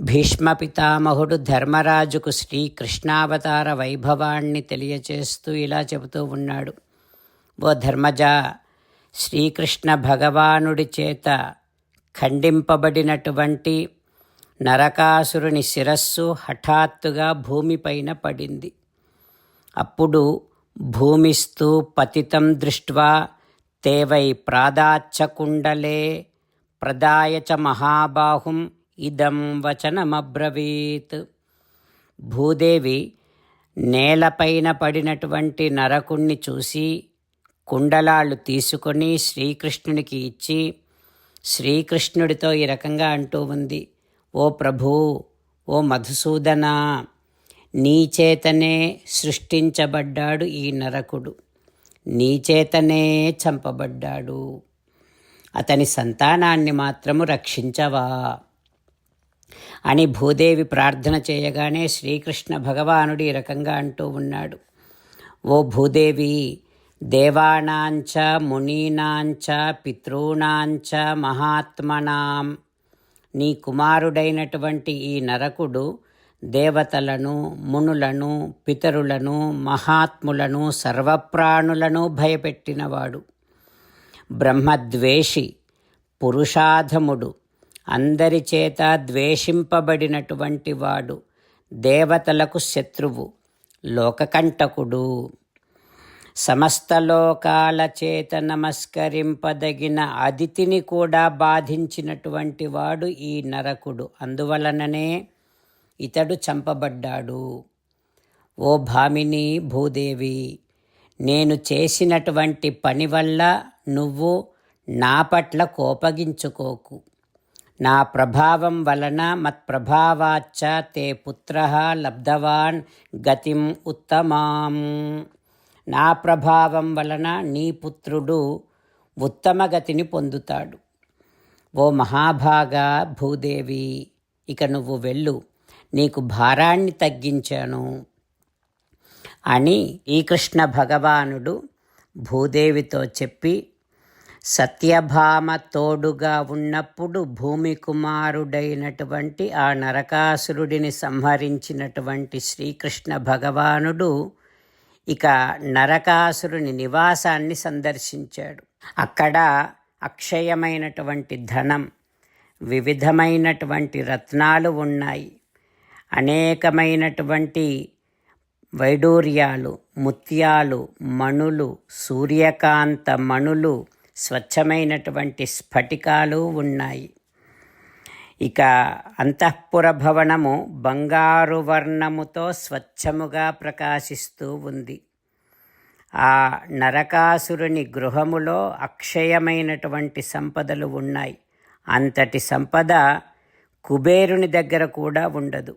భీష్మ పితామహుడు ధర్మరాజుకు శ్రీకృష్ణావతార వైభవాన్ని తెలియచేస్తూ ఇలా చెబుతూ ఉన్నాడు. ఓ ధర్మజ శ్రీకృష్ణ భగవానుడి చేత ఖండింపబడినటువంటి నరకాసురుని శిరస్సు హఠాత్తుగా భూమిపైన పడింది. అప్పుడు భూమిస్తూ పతితం దృష్ట్వా తేవై ప్రాదాచ్చకుండలే ప్రదాయ చ మహాబాహుం ఇదం వచనమబ్రవీత్. భూదేవి నేలపైన పడినటువంటి నరకుణ్ణి చూసి కుండలాళ్ళు తీసుకొని శ్రీకృష్ణునికి ఇచ్చి శ్రీకృష్ణుడితో ఈ రకంగా అంటూ ఉంది. ఓ ప్రభూ ఓ మధుసూదన నీచేతనే సృష్టించబడ్డాడు ఈ నరకుడు. నీచేతనే చంపబడ్డాడు. అతని సంతానాన్ని మాత్రము రక్షించవా? అని భూదేవి ప్రార్థన చేయగానే శ్రీకృష్ణ భగవానుడు ఈ రకంగా అంటూ ఉన్నాడు. ఓ భూదేవి దేవాణాంచ మునీనాంచ పితృణాంచ మహాత్మనాం. నీ కుమారుడైనటువంటి ఈ నరకుడు దేవతలను మునులను పితరులను మహాత్ములను సర్వప్రాణులను భయపెట్టినవాడు. బ్రహ్మద్వేషి పురుషాధముడు. అందరి చేత ద్వేషింపబడినటువంటి వాడు దేవతలకు శత్రువు లోకకంటకుడు. సమస్త లోకాల చేత నమస్కరింపదగిన అదితిని కూడా బాధించినటువంటి వాడు ఈ నరకుడు. అందువలననే ఇతడు చంపబడ్డాడు. ఓ భామిని భూదేవి నేను చేసినటువంటి పని వల్ల నువ్వు నా పట్ల కోపగించుకోకు. నా ప్రభావం వలన మత్ప్రభావాచ్చ తే పుత్ర లబ్ధవాన్ గతిం ఉత్తమాం. నా ప్రభావం వలన నీ పుత్రుడు ఉత్తమ గతిని పొందుతాడు. ఓ మహాభాగా భూదేవి ఇక నువ్వు వెళ్ళు. నీకు భారాన్ని తగ్గించాను. అని శ్రీకృష్ణ భగవానుడు భూదేవితో చెప్పి సత్యభామ తోడుగా ఉన్నప్పుడు భూమి కుమారుడైనటువంటి ఆ నరకాసురుడిని సంహరించినటువంటి శ్రీకృష్ణ భగవానుడు ఇక నరకాసురుని నివాసాన్ని సందర్శించాడు. అక్కడ అక్షయమైనటువంటి ధనం వివిధమైనటువంటి రత్నాలు ఉన్నాయి. అనేకమైనటువంటి వైడూర్యాలు ముత్యాలు మణులు సూర్యకాంత మణులు స్వచ్ఛమైనటువంటి స్ఫటికాలు ఉన్నాయి. ఇక అంతఃపుర భవనము బంగారు వర్ణముతో స్వచ్ఛముగా ప్రకాశిస్తూ ఉంది. ఆ నరకాసురుని గృహములో అక్షయమైనటువంటి సంపదలు ఉన్నాయి. అంతటి సంపద కుబేరుని దగ్గర కూడా ఉండదు.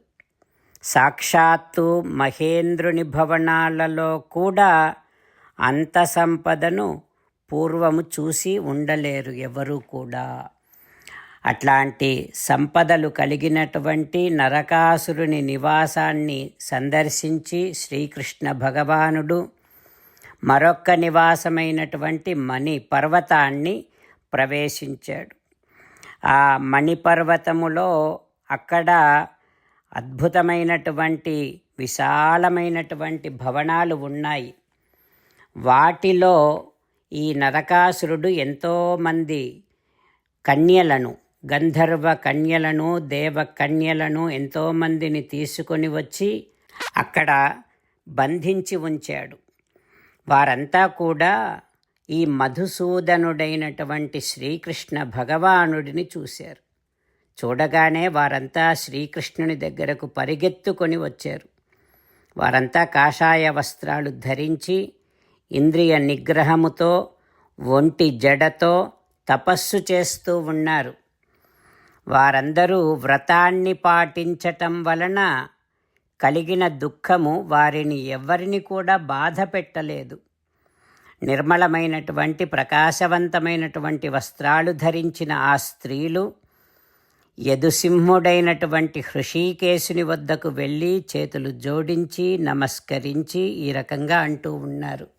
సాక్షాత్తు మహేంద్రుని భవనాలలో కూడా అంత సంపదను పూర్వము చూసి ఉండలేరు ఎవరు కూడా. అట్లాంటి సంపదలు కలిగినటువంటి నరకాసురుని నివాసాన్ని సందర్శించి శ్రీకృష్ణ భగవానుడు మరొక్క నివాసమైనటువంటి మణి పర్వతాన్ని ప్రవేశించాడు. ఆ మణిపర్వతములో అక్కడ అద్భుతమైనటువంటి విశాలమైనటువంటి భవనాలు ఉన్నాయి. వాటిలో ఈ నరకాసురుడు ఎంతోమంది కన్యలను గంధర్వ కన్యలను దేవ కన్యలను ఎంతోమందిని తీసుకొని వచ్చి అక్కడ బంధించి ఉంచాడు. వారంతా కూడా ఈ మధుసూదనుడైనటువంటి శ్రీకృష్ణ భగవానుడిని చూశారు. చూడగానే వారంతా శ్రీకృష్ణుని దగ్గరకు పరిగెత్తుకొని వచ్చారు. వారంతా కాషాయ వస్త్రాలు ధరించి ఇంద్రియ నిగ్రహముతో ఒంటి జడతో తపస్సు చేస్తూ ఉన్నారు. వారందరూ వ్రతాన్ని పాటించటం వలన కలిగిన దుఃఖము వారిని ఎవరిని కూడా బాధ పెట్టలేదు. నిర్మలమైనటువంటి ప్రకాశవంతమైనటువంటి వస్త్రాలు ధరించిన ఆ స్త్రీలు యదుసింహుడైనటువంటి హృషీకేశుని వద్దకు వెళ్ళి చేతులు జోడించి నమస్కరించి ఈ రకంగా అంటూ ఉన్నారు.